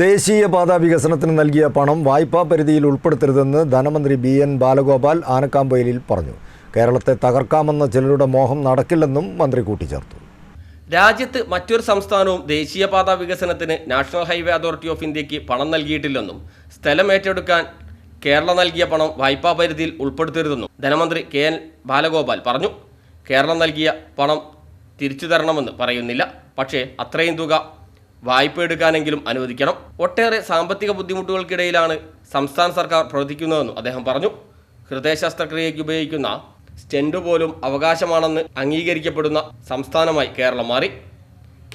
ദേശീയപാത വികസനത്തിന് നൽകിയ പണം വായ്പാ പരിധിയിൽ ഉൾപ്പെടുത്തരുതെന്ന് ധനമന്ത്രി ബി എൻ ബാലഗോപാൽ ആനക്കാമ്പൊയിലിൽ പറഞ്ഞു. കേരളത്തെ തകർക്കാമെന്ന ചിലരുടെ മോഹം നടക്കില്ലെന്നും മന്ത്രി കൂട്ടിച്ചേർത്തു. രാജ്യത്ത് മറ്റൊരു സംസ്ഥാനവും ദേശീയപാത വികസനത്തിന് നാഷണൽ ഹൈവേ അതോറിറ്റി ഓഫ് ഇന്ത്യയ്ക്ക് പണം നൽകിയിട്ടില്ലെന്നും സ്ഥലം ഏറ്റെടുക്കാൻ കേരള നൽകിയ പണം വായ്പാ പരിധിയിൽ ഉൾപ്പെടുത്തരുതെന്നും ധനമന്ത്രി കെ എൻ ബാലഗോപാൽ പറഞ്ഞു. കേരളം നൽകിയ പണം തിരിച്ചു തരണമെന്ന് പറയുന്നില്ല. പക്ഷേ അത്രയും തുക വായ്പ എടുക്കാനെങ്കിലും അനുവദിക്കണം. ഒട്ടേറെ സാമ്പത്തിക ബുദ്ധിമുട്ടുകൾക്കിടയിലാണ് സംസ്ഥാന സർക്കാർ പ്രവർത്തിക്കുന്നതെന്നും അദ്ദേഹം പറഞ്ഞു. ഹൃദയ ശസ്ത്രക്രിയയ്ക്ക് ഉപയോഗിക്കുന്ന സ്റ്റെൻഡ് പോലും അവകാശമാണെന്ന് അംഗീകരിക്കപ്പെടുന്ന സംസ്ഥാനമായി കേരളം മാറി.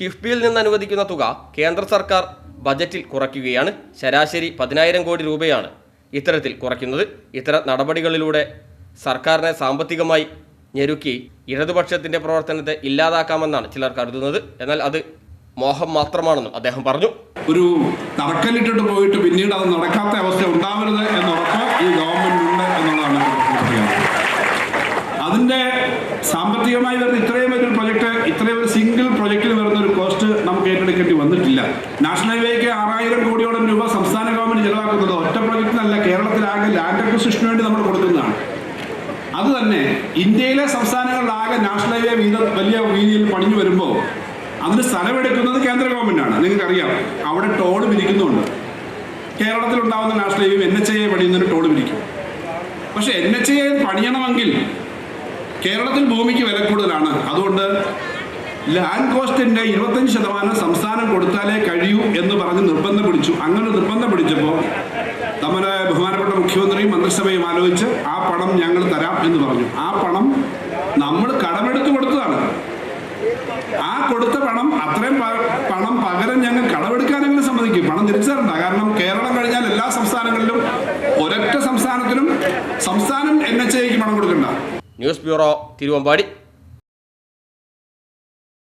കിഫ്ബിയിൽ നിന്ന് അനുവദിക്കുന്ന തുക കേന്ദ്ര സർക്കാർ ബജറ്റിൽ കുറയ്ക്കുകയാണ്. ശരാശരി പതിനായിരം കോടി രൂപയാണ് ഇത്തരത്തിൽ കുറയ്ക്കുന്നത്. ഇത്തരം നടപടികളിലൂടെ സർക്കാരിനെ സാമ്പത്തികമായി ഞെരുക്കി ഇടതുപക്ഷത്തിന്റെ പ്രവർത്തനത്തെ ഇല്ലാതാക്കാമെന്നാണ് ചിലർ കരുതുന്നത്. എന്നാൽ അത് മോഹം മാത്രമാണെന്നും അദ്ദേഹം പറഞ്ഞു. ഒരു തറക്കല്ലിട്ടിട്ട് പോയിട്ട് പിന്നീട് അത് നടക്കാത്ത അവസ്ഥ ഉണ്ടാവരുത് എന്നുറപ്പ് ഈ ഗവൺമെന്റ് ഉണ്ട് എന്നുള്ളതാണ്. അതിന്റെ സാമ്പത്തികമായി വരുന്ന ഇത്രയും വലിയൊരു പ്രൊജക്ട് ഇത്രയും ഒരു സിംഗിൾ പ്രൊജക്റ്റിൽ വരുന്ന ഒരു കോസ്റ്റ് നമുക്ക് ഏറ്റെടുക്കേണ്ടി വന്നിട്ടില്ല. നാഷണൽ ഹൈവേക്ക് ആറായിരം കോടിയോളം രൂപ സംസ്ഥാന ഗവൺമെന്റ് ചെലവാക്കുന്നത് ഒറ്റ പ്രൊജക്റ്റിനല്ല കേരളത്തിലാകെ ലാൻഡ് അക്വിസിഷന് വേണ്ടി നമ്മൾ കൊടുക്കുന്നതാണ്. അത് തന്നെ ഇന്ത്യയിലെ സംസ്ഥാനങ്ങളിലാകെ നാഷണൽ ഹൈവേ വീത വലിയ രീതിയിൽ പണിഞ്ഞു വരുമ്പോൾ അതിന് സ്ഥലമെടുക്കുന്നത് കേന്ദ്ര ഗവൺമെന്റാണ്. നിങ്ങൾക്കറിയാം അവിടെ ടോൾ വിരിക്കുന്നുണ്ട്. കേരളത്തിൽ ഉണ്ടാകുന്ന national highway N H I പണിയുന്നതിന് toll വിരിക്കും. പക്ഷെ എൻ എച്ച് ഐ പണിയണമെങ്കിൽ കേരളത്തിൽ ഭൂമിക്ക് വില കൂടുതലാണ്. അതുകൊണ്ട് ലാൻഡ് കോസ്റ്റിന്റെ ഇരുപത്തഞ്ച് ശതമാനം സംസ്ഥാനം കൊടുത്താലേ കഴിയൂ എന്ന് പറഞ്ഞ് നിർബന്ധം പിടിച്ചു. അങ്ങനെ നിർബന്ധം പിടിച്ചപ്പോൾ നമ്മുടെ ബഹുമാനപ്പെട്ട മുഖ്യമന്ത്രിയും മന്ത്രിസഭയും ആലോചിച്ച് ആ പണം ഞങ്ങൾ തരാം എന്ന് പറഞ്ഞു. ആ പണം നമ്മൾ കടമെടുത്തു കൊടുത്തതാണ്. കൊടുത്ത പണം അത്രയും പണം പകരം ഞങ്ങൾ കടമെടുക്കാനെങ്കിലും സമ്മതിക്കും. പണം തിരിച്ചു തരണ്ട കാരണം കേരളം കഴിഞ്ഞാൽ എല്ലാ സംസ്ഥാനങ്ങളിലും ഒരൊറ്റ സംസ്ഥാനത്തിനും സംസ്ഥാനം എൻ എച്ച് പണം കൊടുക്കണ്ട. News bureau Thiruvambadi.